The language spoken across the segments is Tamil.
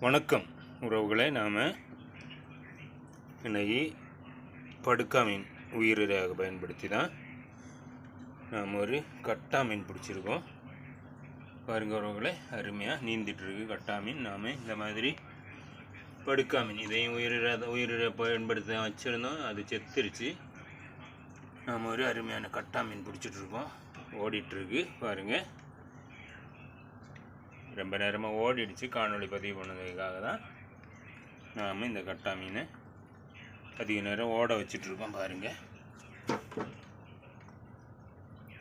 வணக்கம் உறவுகளை நாம் இன்னைக்கு படுக்கா மீன் உயிரிரையாக பயன்படுத்தி தான் நாம் ஒரு கட்டா மீன் பிடிச்சிருக்கோம். பாருங்க உறவுகளை அருமையாக நீந்திட்டுருக்கு கட்டா மீன். நாம் இந்த மாதிரி படுக்கா மீன் இதையும் உயிரிழ உயிரிழ பயன்படுத்த வச்சுருந்தோம். அது செத்துருச்சு. நாம் ஒரு அருமையான கட்டா மீன் பிடிச்சிட்ருக்கோம் ஓடிட்டுருக்கு பாருங்கள் ரொம்ப நேரமாக ஓடிடுச்சு. காணொளி பதிவு பண்ணதுக்காக தான் நாம் இந்த கட்டா மீனை அதிக நேரம் ஓட வச்சிட்ருக்கோம் பாருங்கள்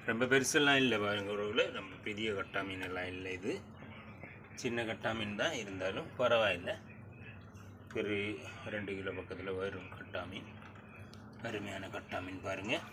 ரொம்ப பெருசெல்லாம் இல்லை பாருங்கள் உறவுல ரொம்ப பெரிய கட்டா மீன் எல்லாம் இல்லை இது. சின்ன கட்டா மீன் தான் இருந்தாலும் பரவாயில்லை. ஒரு ரெண்டு கிலோ பக்கத்தில் வரும் கட்டா மீன். அருமையான கட்டா மீன் பாருங்கள்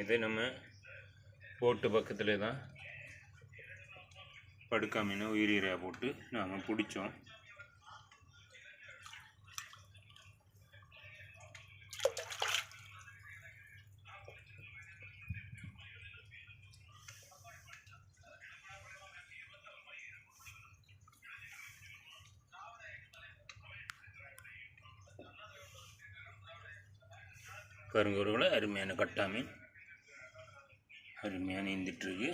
இது நம்ம போட்டு பக்கத்தில் தான் படுக்கா மீனை உயிரிரையாக போட்டு நாங்கள் பிடிச்சோம். பாருங்க அருமையான கட்டாமீன் அருமையான இருந்துகிட்ருக்கு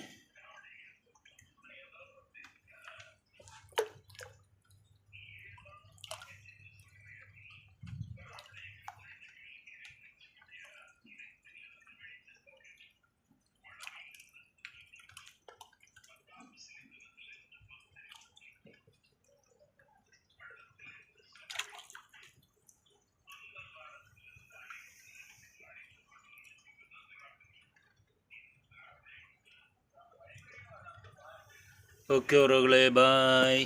ஓகே உறவுகளே பாய்